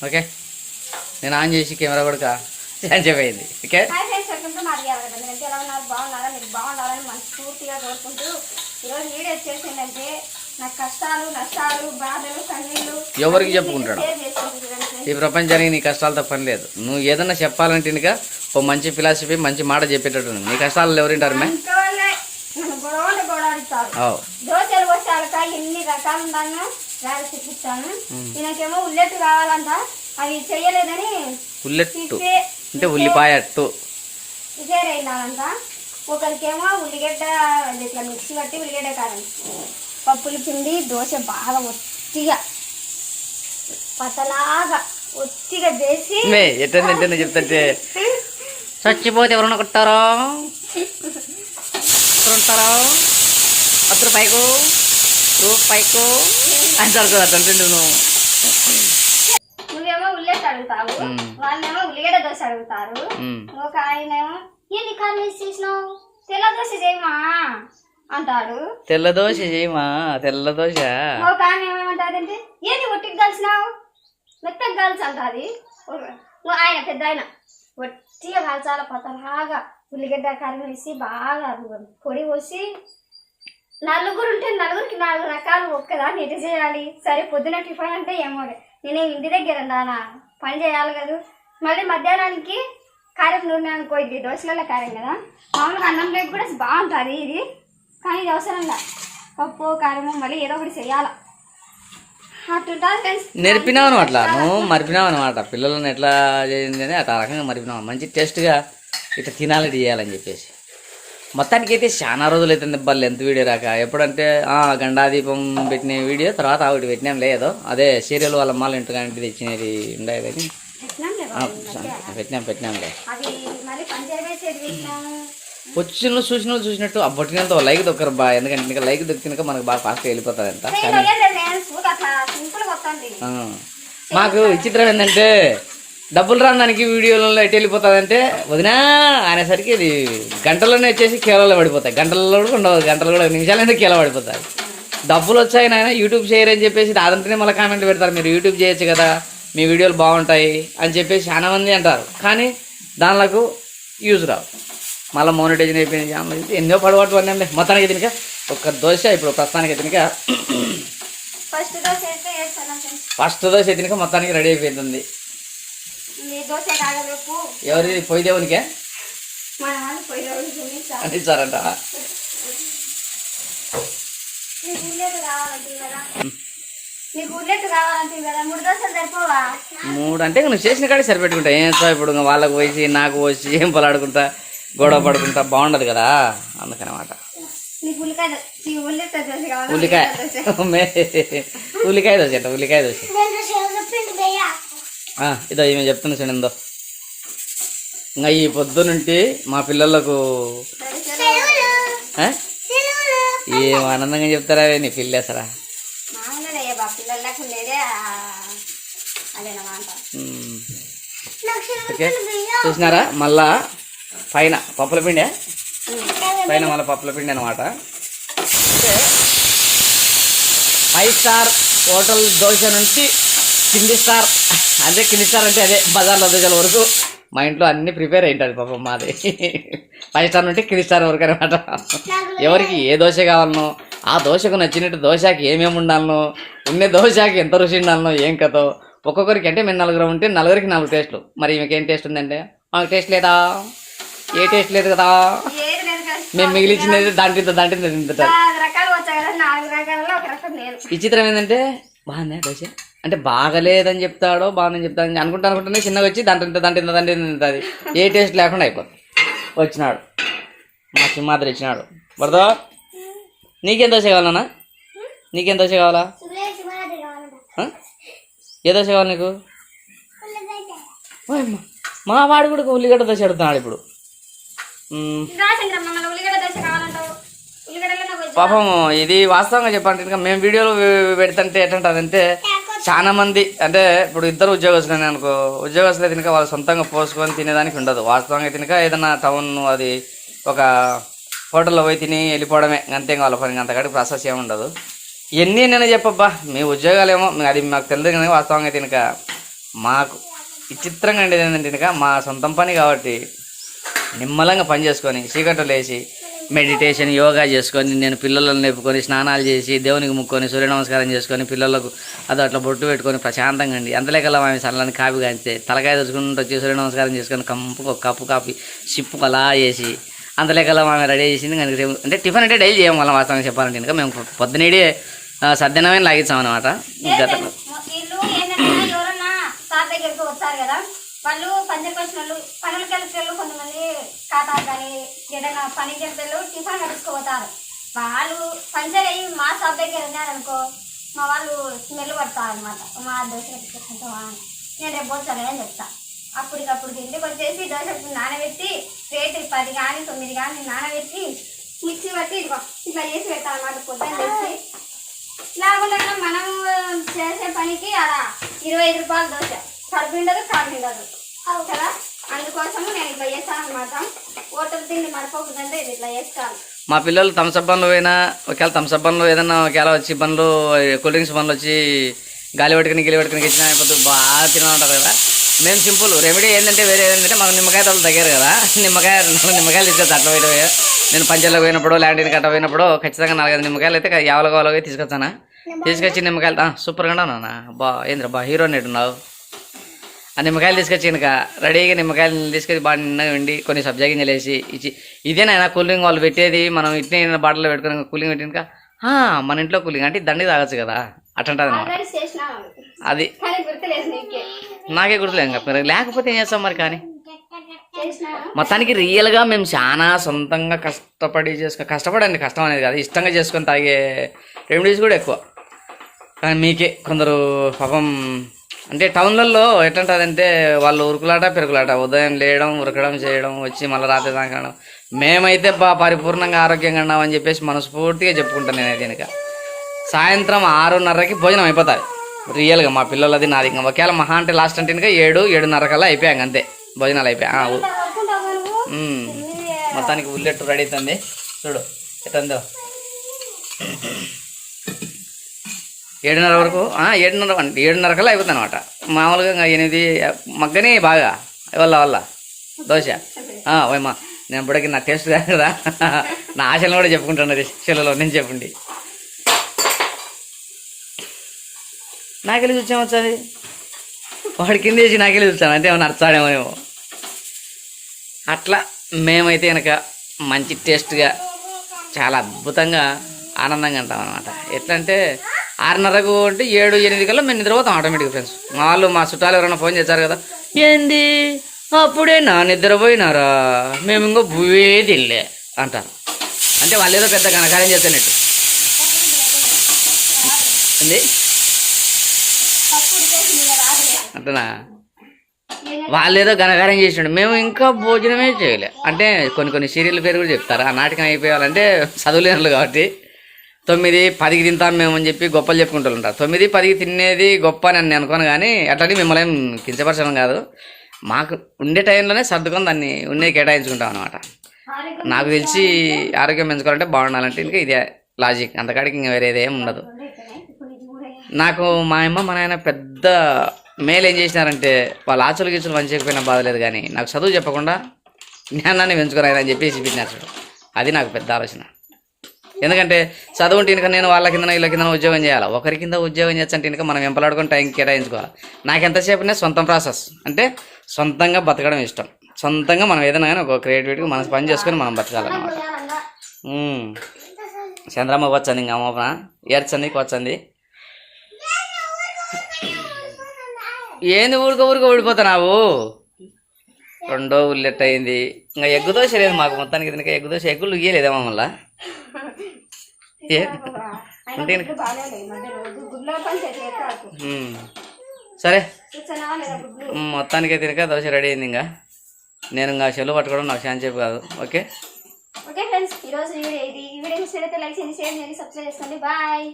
Okay? నేను on చేసి camera కూడా అని చెప్పయింది okay? Hi friends welcome to Mariyala కదా మీరు ఎలా ఉన్నారు? బాగున్నారా? మీరు బాగున్నారని మనస్ఫూర్తిగా కోరుకుంటూ ఈరోజు వీడియో చేసిందంటే నా కష్టాలు నష్టాలు బాధలు కన్నీళ్ళు ఎవరికి చెప్పుకుంటాడు? ఈ ప్రపంచానికి నీ కష్టాలతో పని లేదు. నువ్వు ఏదన్నా చెప్పాలంటే ఓ మంచి ఫిలాసఫీ మంచి మాట చెప్పేటట్టు. నీ కష్టాలు ఎవరింటారు మే? నన్ను గొడవలు గొడవడిస్తారు. దోశలు ఎన్ని రకాలు రాసి చూపిస్తాను ఈయనకేమో ఉల్లెట్టు కావాలంట. అవి చెయ్యలేదని ఉల్లెట్టు. ఇచ్చే అంటే ఉల్లిపాయ అట్టు రిపేర్ అయిందంట ఒకరికేమో ఉల్లిగడ్డ ఇట్లా మిక్సీ పట్టి ఉల్లిగడ్డ కారం. పప్పులు పిండి దోశ బాగా ఒత్తిగా పతలాగా ఒత్తిగా చేసి ఎట్టంది చెప్తుంటే? చచ్చిపోతే ఎవరన్నా కొట్టారో ఉంటారో పది రూపాయకు రూపాయకు కదా అంటే నువ్వు నువ్వేమో ఉల్లిగడ్డ అడుగుతావు. వాళ్ళేమో ఉల్లిగడ్డ దోశ అడుగుతారు. ఒక ఆయనేమో ఏంది కాలు చేసినావు? తెల్ల దోశ చేయమా? అంటాడు. తెల్ల దోశ చేయమా? తెల్ల దోశ? ఒక ఆయన ఏమంటారంటే ఏంది ఒట్టికి కలిసినావు మెత్తగా కాల్చి అంటాది. ఆయన పెద్ద ఆయన ఒట్టిగా కాల్చాల? పతలాగా ఉల్లిగడ్డ కారం వేసి బాగా పొడి పోసి నలుగురు ఉంటే నలుగురికి నాలుగు రకాలు ఒక్కదాన్ని ఎటు చేయాలి. సరే పొద్దున టిఫిన్ అంటే ఏమో నేను ఇంటి దగ్గర ఉన్నానా? పని చేయాలి కదా. మళ్ళీ మధ్యాహ్నానికి కారం నూనె అనుకో ఇది దోశలలో కారం కదా. మామూలుగా అన్నం లేక కూడా బాగుంటుంది ఇది. కానీ ఇది అవసరంగా పప్పు కారము మళ్ళీ ఏదో ఒకటి చేయాలి. నేర్పినావు అట్లా. నువ్వు మరిపినావు అనమాట పిల్లలను ఎట్లా చేసింది అని అట్లా రకంగా మరిపినావు. మంచి టేస్ట్గా ఇట్లా తినాలి చేయాలని చెప్పేసి. మొత్తానికి అయితే చాలా రోజులు అవుతుంది బల్ ఎంత వీడియో రాక. ఎప్పుడంటే ఆ, గండాదీపం పెట్టిన వీడియో తర్వాత ఆవిడ పెట్టినాం లేదు. అదే సీరియల్ వాళ్ళ అమ్మాళ్ళ ఇంటి కానీ తెచ్చినది ఉండేది కానీ. పెట్టినాం పెట్టినాంలే. వచ్చిన చూసిన చూసినట్టు ఆ పట్టినంత లైక్ దొక్కరు బా. ఎందుకంటే ఇంకా లైక్ దొక్కినాక మనకు బాగా ఫాస్ట్గా వెళ్ళిపోతుంది ఆ. మాకు విచిత్రం ఏంటంటే డబ్బులు రాని దానికి వీడియోలలో ఎటు వెళ్ళిపోతుందంటే వదినా అనేసరికి ఇది గంటల్లోనే వచ్చేసి కేవలం పడిపోతాయి. గంటల్లో కూడా ఉండవు గంటలు కూడా నిమిషాలైనా కేవలం పడిపోతాయి. డబ్బులు వచ్చాయి నాయన యూట్యూబ్ చేయరు అని చెప్పేసి అదంటేనే మళ్ళీ కామెంట్ పెడతారు మీరు యూట్యూబ్ చేయొచ్చు కదా మీ వీడియోలు బాగుంటాయి అని చెప్పేసి చాలా మంది అంటారు. కానీ దానిలకు యూజ్ రావు. మళ్ళీ మోనిటైజన్ అయిపోయింది ఎన్నో పడబట్టు అన్నీ మొత్తానికి తినక ఒక దోశ ఇప్పుడు ప్రస్తుతానికి తినక ఫస్ట్ దోశ అయితే వేస్తాను ఫ్రెండ్స్ ఫస్ట్ దోశ తినక మొత్తానికి రెడీ అయిపోతుంది కాగలేపు ఎవరి పోయి దేవునికే? మన వాళ్ళు పోయి రోజు చూపించాలి అని ఇచ్చారంట నీకు ఉల్లేట్ కావాలంటే కదా నీకు ఉల్లేట్ కావాలంటే కదా మూడు అంటే నువ్వు చేసిన కాడే సరిపెట్టుకుంటా. ఏం సార్ ఇప్పుడు వాళ్ళకి పోసి నాకు పోసి ఏం పలాడుకుంటా? గొడవ పడుకుంటా. బాగుండదు కదా? అందుకనమాట. ఉల్లికాయ ఉల్లికాయ. దోశ. ఉల్లికాయ దోశ అంట ఉల్లికాయ దోశ. ఆ, ఇదో ఈమె చెప్తున్నా చూడండి ఇంకా ఈ పొద్దునుంటి మా పిల్లలకు? ఏం? ఆనందంగా చెప్తారా నీ పిల్లేసరా. ఓకే. చూసినారా? మళ్ళా పైన పప్పుల పిండి? పైన మళ్ళీ పప్పుల పిండి అనమాట ఫైవ్ స్టార్ హోటల్ దోశ నుంచి కింది స్టార్ అదే కింది స్టార్ అంటే అదే బజార్లో దోశల వరకు మా ఇంట్లో అన్ని ప్రిపేర్ అయింటుంది పాపం మాది. ఫైవ్ స్టార్ నుండి కింది స్టార్ వరకు అనమాట ఎవరికి ఏ దోశ కావాలనో ఆ దోశకు నచ్చినట్టు దోశకి ఏమేమి ఉండాలనో ఉండే దోశకి ఎంత రుచి ఉండాలనో ఏం కథో ఒక్కొక్కరికి అంటే మేము నలుగురు ఉంటే నలుగురికి నాలుగు టేస్ట్లు. మరి ఈమెకి ఏం టేస్ట్ ఉందంటే? మాకు టేస్ట్ లేదా? ఏ టేస్ట్ లేదు కదా? మేము మిగిలిచ్చినది దాంట్లో దాంట్లో తింటారు విచిత్రం ఏంటంటే బాగుందా దోశ? అంటే బాగలేదని చెప్తాడో బాగుందని చెప్తాడని అనుకుంటా అనుకుంటేనే చిన్నగా వచ్చి దాంట్లో ఇంత దాంట్లో ఇంత దాంట్లో తింటుంది ఏ టేస్ట్ లేకుండా అయిపోతుంది వచ్చినాడు. మా సింహాద్రి ఇచ్చినాడు. పడదో నీకేం దోశ కావాలన్నా నీకేం దోశ కావాలా? ఏ దోశ కావాలి నీకు. మా వాడు కూడా ఉల్లిగడ్డ దోశ అడుగుతున్నాడు ఇప్పుడు. పాపం ఇది వాస్తవంగా చెప్పాలంటే ఇంకా మేము వీడియోలు పె- పెడుతుంటే ఎట్లుంటుందంటే చాలా మంది అంటే ఇప్పుడు ఇద్దరు ఉద్యోగస్తులు అనుకో ఉద్యోగస్తులు తినక వాళ్ళు సొంతంగా పోసుకొని తినేదానికి ఉండదు. వాస్తవంగా తినక ఏదైనా టౌన్ అది ఒక హోటల్లో పోయి తిని వెళ్ళిపోవడమే. అంతే వాళ్ళ పని అంతకాడికి ప్రాసెస్ ఏమి ఉండదు. ఎన్ని నేను చెప్పబ్బా. మీ ఉద్యోగాలు ఏమో అది మాకు తెలియదు కానీ వాస్తవంగా తినక మాకు విచిత్రంగా ఉండేది ఏంటంటే మా సొంతం పని కాబట్టి నిమ్మలంగా పని చేసుకొని చీకట్లో లేచి మెడిటేషన్ యోగా చేసుకొని నేను పిల్లలను నింపుకొని స్నానాలు చేసి దేవునికి ముక్కొని సూర్య నమస్కారం చేసుకొని పిల్లలకు అది అట్లా బొట్టు పెట్టుకొని ప్రశాంతంగా అండి అంతలేకల్లా ఆమె చల్లని కాపీ కాంచితే తలకాయ తెచ్చుకుంటూ వచ్చి సూర్య నమస్కారం చేసుకొని కంపు కప్పు కాపీ సిప్పు అలా చేసి అంతలేకల్లా ఆమె రెడీ చేసింది. కనుక అంటే టిఫిన్ అంటే డైలీ చేయం మళ్ళీ వాస్తవంగా చెప్పాలంటే. కనుక మేము పొద్దునేడే సద్దనమైన లాగించాం అనమాట గత వాళ్ళు పనిచేసిన వచ్చిన వాళ్ళు కొంతమంది ఖాతా కానీ ఏదైనా పని చేసేళ్ళు టిఫిన్ కలుసుకోపోతారు వాళ్ళు పంచర్ అయ్యి మా షాప్ దగ్గర ఉన్నారనుకో మా వాళ్ళు స్మెల్ పడతారు అనమాట మా దోశ నేను రేపు వచ్చాను అని చెప్తా. అప్పటికప్పుడు ఇంటికి వచ్చేసి దోశ నానబెట్టి రేటు పది కానీ తొమ్మిది కానీ నానబెట్టి మిక్సీ పట్టి ఇట్లా చేసి పెట్టాలన్నమాట పొద్దున్న తెచ్చి లేకుండా మనం చేసే పనికి అలా ఇరవై ఐదు రూపాయలు దోశ. కడుపు ఉండదు ఉండదు కదా అందుకోసము నేను ఇట్లా చేస్తాను అనమాట హోటల్ తిండి మరపోకుందంటే ఇది ఇట్లా చేస్తాను. మా పిల్లలు థమ్స్అప్ బండ్లు పోయినా ఒకవేళ థమ్స్అప్ బండ్లు ఏదైనా ఒకవేళ వచ్చి బండ్లు కూల్ డ్రింక్స్ బండ్లు వచ్చి గాలి పట్టుకుని గిలి పట్టుకుని ఇచ్చిన బాగా తినాలంటారు కదా. మేము సింపుల్ రెమెడీ ఏంటంటే వేరే ఏంటంటే మాకు నిమ్మకాయ తోలు తగ్గారు కదా. నిమ్మకాయ నాలుగు నిమ్మకాయలు తీసుకొచ్చి అట్లా పోయి నేను పంచాల్లో పోయినప్పుడు ల్యాండ్ని కట్ట పోయినప్పుడు ఖచ్చితంగా నాలుగైదు నిమ్మకాయలు అయితే యావల కావలగా తీసుకొచ్చానా తీసుకొచ్చి నిమ్మకాయలు సూపర్గా ఉన్నావు బా ఏంద్ర బా హీరో ఉన్నావు. ఆ నిమ్మకాయలు తీసుకొచ్చి కనుక రెడీగా నిమ్మకాయలు తీసుకొచ్చి బాగా నిన్నగా వండి కొన్ని సబ్జా గింజలు వేసి ఇచ్చి. ఇదేనా కూలింగ్ వాళ్ళు పెట్టేది మనం ఇట్నే బాటిల్లో పెట్టుకుని కూలింగ్ పెట్టినాక "ఆ, మన ఇంట్లో కూలింగ్ అంటే దండి తాగొచ్చు కదా చేసినా అది. నీకే. గుర్తులేదు లేకపోతే ఏం చేస్తాం మరి కానీ? మొత్తానికి రియల్గా మేము చాలా సొంతంగా కష్టపడి చేసుకో కష్టపడండి కష్టం అనేది కాదు. ఇష్టంగా చేసుకొని తాగే రెమెడీస్ కూడా ఎక్కువ. కానీ మీకే కొందరు పాపం అంటే టౌన్లలో ఎట్లంటుందంటే వాళ్ళు ఉరుకులాట పెరుగులాట ఉదయం లేయడం ఉరకడం చేయడం వచ్చి మళ్ళీ రాత్రి దాకా మేమైతే బా పరిపూర్ణంగా ఆరోగ్యంగా ఉన్నామని చెప్పేసి మనస్ఫూర్తిగా చెప్పుకుంటాను నేను దీనిక సాయంత్రం ఆరున్నరకి భోజనం అయిపోతుంది. రియల్గా మా పిల్లలది నాది. ఇంకా ఒకవేళ మహా అంటే లాస్ట్ అంటే ఇంకా ఏడు ఏడున్నర కల్లా అయిపోయాక అంతే. భోజనాలు అయిపోయా మొత్తానికి ఉల్లెట్టు రెడీ అవుతుంది. చూడు ఎట్టందో. ఏడున్నర వరకు ఏడున్నర అంటే ఏడున్నర కల్లా అయిపోతుంది అనమాట మామూలుగా ఇంకా ఎనిమిది మగ్గని బాగా వల్ల వల్ల. దోశ. ఆ, ఓయమ్మా నేను ఇప్పటికి నా టేస్ట్ కదా నా ఆశలను కూడా చెప్పుకుంటున్నారు చెల్లలో నేను చెప్పండి. నాకెళ్ళి చూసాము వచ్చాది? వాడి కింద వేసి నాకెళ్ళి చూస్తాను అంటే ఏమన్నా అర్థాడేమో అట్లా మేమైతే కనుక మంచి టేస్ట్గా చాలా అద్భుతంగా ఆనందంగా ఉంటాం అనమాట ఎట్లా అంటే ఆరున్నరకు అంటే ఏడు ఎనిమిది కల్లా మేము నిద్రపోతాం ఆటోమేటిక్ ఫ్రెండ్స్ వాళ్ళు మా చుట్టాలు ఎవరైనా ఫోన్ చేశారు కదా ఏంది? అప్పుడే నా నిద్రపోయినారా? మేము ఇంకో భూవే తినలే అంటారు. అంటే వాళ్ళు ఏదో పెద్ద ఘనకార్యం చేస్తున్నట్టు. ఏంది? అంటనా వాళ్ళు ఏదో ఘనకార్యం చేసిండు మేము ఇంకా భోజనమే చేయలే. అంటే కొన్ని కొన్ని సీరియల్ పేరు కూడా చెప్తారు? ఆ నాటకం అయిపోయాలంటే చదువులేనులు కాబట్టి. తొమ్మిది పదికి తింటాం మేము అని చెప్పి గొప్పలు చెప్పుకుంటూ ఉంటారు తొమ్మిది పదికి తినేది గొప్ప అని నేను అనుకోను కానీ అట్లాంటి మిమ్మల్ని ఏం కించపరచడం కాదు. మాకు ఉండే టైంలోనే సర్దుకొని దాన్ని ఉండే కేటాయించుకుంటాం అనమాట నాకు తెలిసి ఆరోగ్యం పెంచుకోవాలంటే బాగుండాలంటే ఇంకా ఇదే లాజిక్. అంతకాడికి ఇంకా వేరేది ఏం ఉండదు. నాకు మా అమ్మ మా నాయన పెద్ద మేలు ఏం చేసినారంటే వాళ్ళ ఆచులు గీచులు మంచి బాధ బాధలేదు కానీ నాకు చదువు చెప్పకుండా జ్ఞానాన్ని పెంచుకుని అని చెప్పేసి పెట్టినారు. అది నాకు పెద్ద ఆలోచన. ఎందుకంటే చదువుంటే ఇంకా నేను వాళ్ళ కింద వీళ్ళ కింద ఉద్యోగం చేయాలి? ఒకరి కింద ఉద్యోగం చేస్తే ఇంకా మనం వెంపలాడుకొని టైం కేటాయించుకోవాలి? నాకు ఎంతసేపునే సొంతం ప్రాసెస్. అంటే సొంతంగా బతకడం ఇష్టం. సొంతంగా మనం ఏదైనా కానీ ఒక క్రియేటివిటీగా మనం పని చేసుకొని మనం బతకాలన్నమాట. పోయాలంగా చంద్రమ్మ వచ్చింది ఇంకా అమ్మ ఏడ్చంది వచ్చింది ఏంది ఊరికి ఊరిక ఊడిపోతున్నావు? రెండో ఉల్లెట్ అయింది. ఇంకా ఎగ్గు దోశ లేదు మాకు మొత్తానికి. ఇంకా ఎగ్గు దోశ ఎగ్గులు ఇయ్యలేదా మమ్మల్ని సరే. మొత్తానికి తినక దోశ రెడీ అయింది ఇంకా. నేను ఇంకా చెల్లు పట్టుకోవడం నాకు శాంతి చెప్పు కాదు. ఓకే? ఓకే ఫ్రెండ్స్ ఈ రోజు ఈ వీడియో ఇది. ఈ వీడియో నచ్చితే లైక్ చేయండి షేర్ చేయండి సబ్స్క్రైబ్ చేసుకోండి. బాయ్.